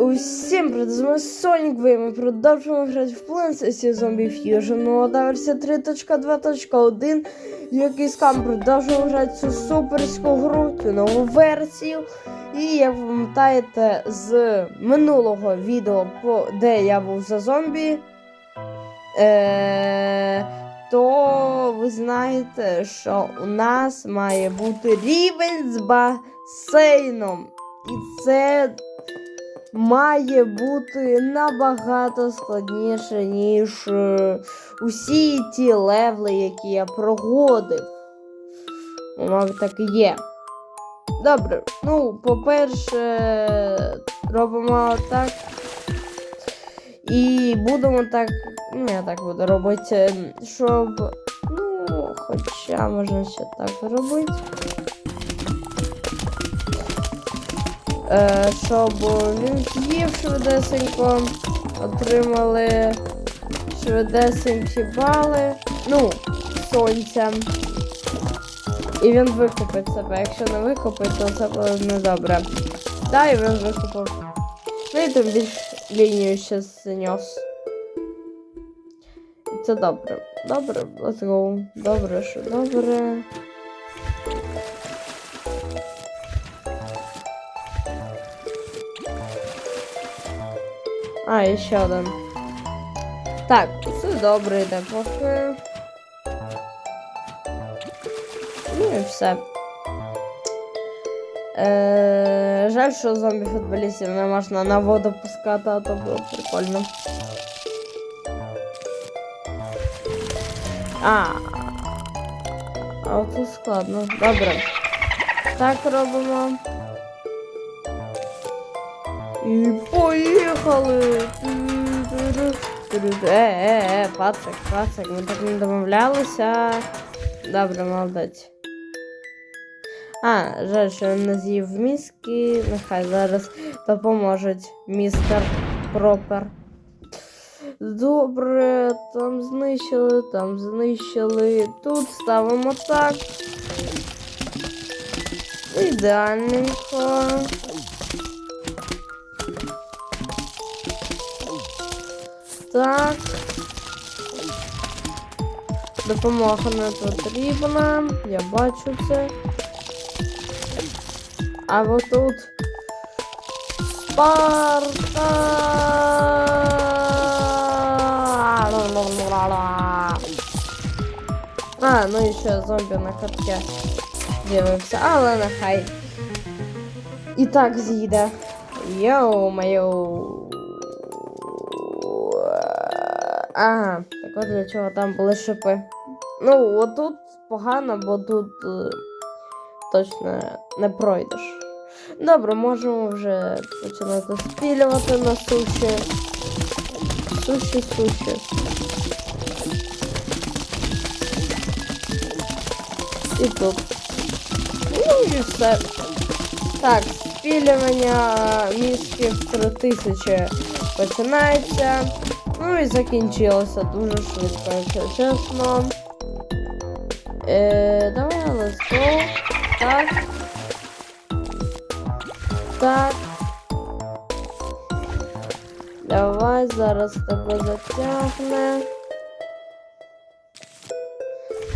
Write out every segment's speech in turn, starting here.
Усім привіт, з вами Сонік Ви. Ми продовжуємо грати в Plants vs. Zombie Fusion. Молода версія 3.2.1. Який скам продовжуємо грати цю суперську гру, цю нову версію. І як ви пам'ятаєте з минулого відео, де я був за зомбі, е- то ви знаєте, що у нас має бути рівень з басейном. І це має бути набагато складніше, ніж е, усі ті левли, які я проходив. Мабуть, так і є. Добре, ну, по-перше, робимо так. І будемо так. Ну, я так буду робити, щоб. Ну, хоча можна ще так робити. Щоб він з'їв швидесенько, отримали швидесенькі бали. Ну, сонця. І він викупить себе. Якщо не викупить, то це буде недобре. Та, і він викупив. Ну і тим більш лінію ще знес. І це добре. Добре, let's go. Добре, що добре. А, і ще один. Так, все добре йде поки. Ну і все. Е, жаль, що зомбі-футболістів не можна на воду пускати, а то було прикольно. А. А оце складно. Добре. Так робимо. І поїхали! Е, е, е, пацик, пацик, ми так не домовлялися. Добре, молодець. А, жаль, що він не з'їв мізки. Нехай зараз допоможуть містер Пропер. Добре, там знищили, там знищили. Тут ставимо так. Ідеальненько. Так. Допомога не потрібна. Я бачу це. А от тут Спарта. А, ну і ще зомбі на катке з'явився, але нехай. І так з'їде. Йоу-майоу. Ага, так от для чого там були шипи. Ну, отут погано, бо тут е, точно не пройдеш. Добре, можемо вже починати спілювати на суші. Суші, суші. І тут. Ну і все. Так, спілювання мізків 3000 починається. Ну і закінчилося дуже швидко, якщо чесно. Е, давай let's go. Так. Так. Давай, зараз тебе затягне.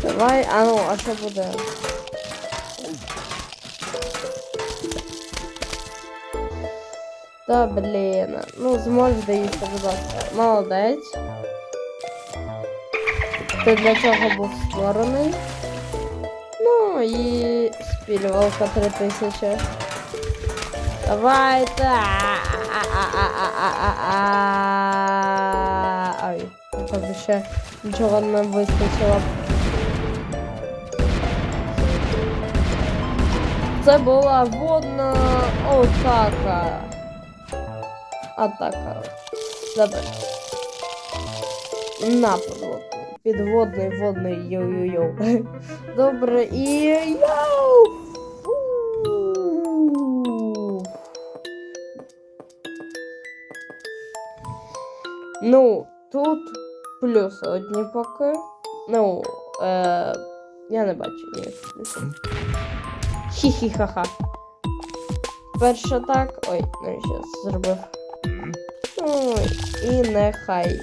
Давай, а ну, а що буде? Та блін. Ну, зможеш доїсти, будь ласка. Молодець. Ти для чого був створений? Ну і спілювалка 3000. Давайте. Ай, тобі ще нічого не вистачило. Це була водна атака. Атака. Добре. На підводний. Підводний, водний йоу-йоу-йоу. Добре, і йоу! Ну, тут плюси одні поки. Ну, е, я не бачу ніяких. Хі-хі-ха-ха. Перше так. Ой, ну я щас зробив Ну, і нехай.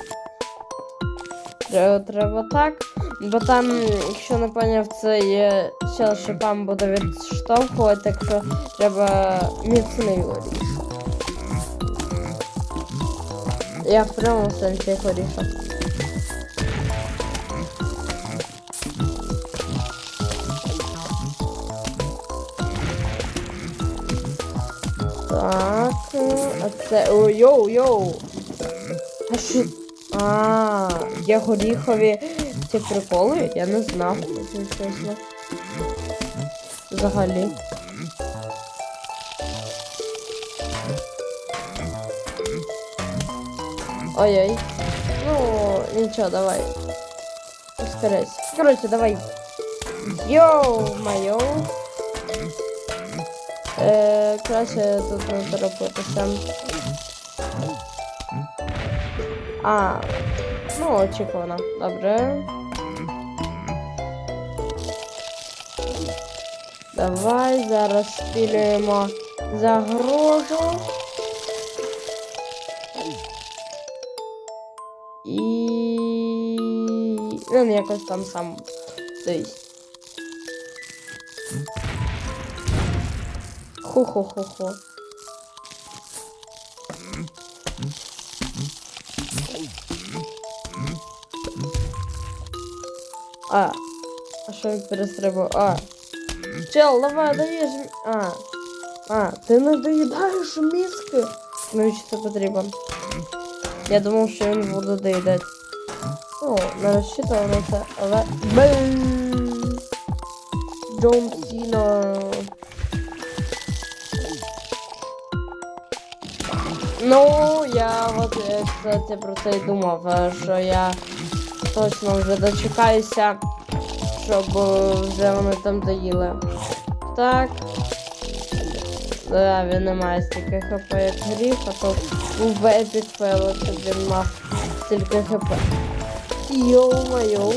Треба, треба так. Бо там, якщо не поняв, це є ще шипам буде відштовхувати, так що треба міцний горішок. Я в прямому сенсі горішок. Так, це. О, йоу, йоу. А що? А, є горіхові ці приколи? Я не знав, чесно. Взагалі. Ой-ой. Ну, нічого, давай. Ускоряйся. Короче, давай. Йоу, майо. Е, краще тут не торопитися. А, ну, очікувано. Добре. Давай зараз спілюємо загрозу. І. Він якось там сам. Дивись. Хо-хо-хо-хо. А. А що він перестрибав? А. Чел, давай, даєш. А. А, ти не доїдаєш мізки? Навіщо це потрібно? Я думав, що він буде доїдати. Ну, не розчитував на це, але. Бем! Джон Сіна. Ну, я от, е, кстати, про це й думав, е, що я точно вже дочекаюся, щоб е, вже вони там доїли. Так. Да, він не має стільки хп, як гріх, а то був би епік щоб він мав стільки хп. Йоу-майоу.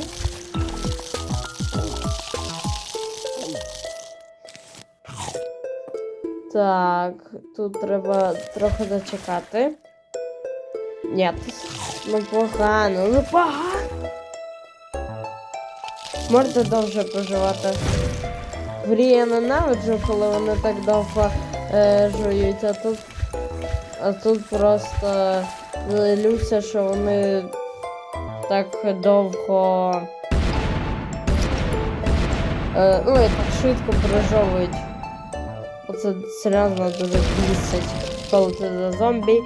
Так, тут треба трохи зачекати. Ні, ну погано, ну погано. Можете довше поживати. В грі я ненавиджу, коли вони так довго е, жують, а тут, а тут просто злюся, що вони так довго. Е, ну і так швидко пережовують. Оце серйозно дуже бісить, коли ти за зомбі.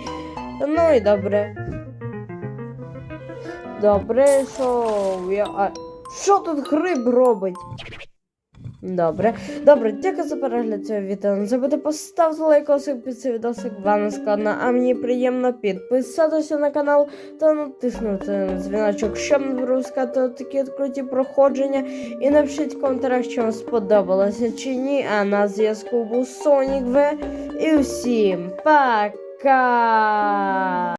Ну і добре. Добре, що я. А що тут гриб робить? Добре. Добре, дякую за перегляд цього відео. Не забудьте поставити лайкосик під цей відосик, вам складно, а мені приємно підписатися на канал та натиснути на дзвіночок, щоб не пропускати такі от круті проходження. І напишіть в коментарях, чи вам сподобалося чи ні. А на зв'язку був Сонік В. І всім пока!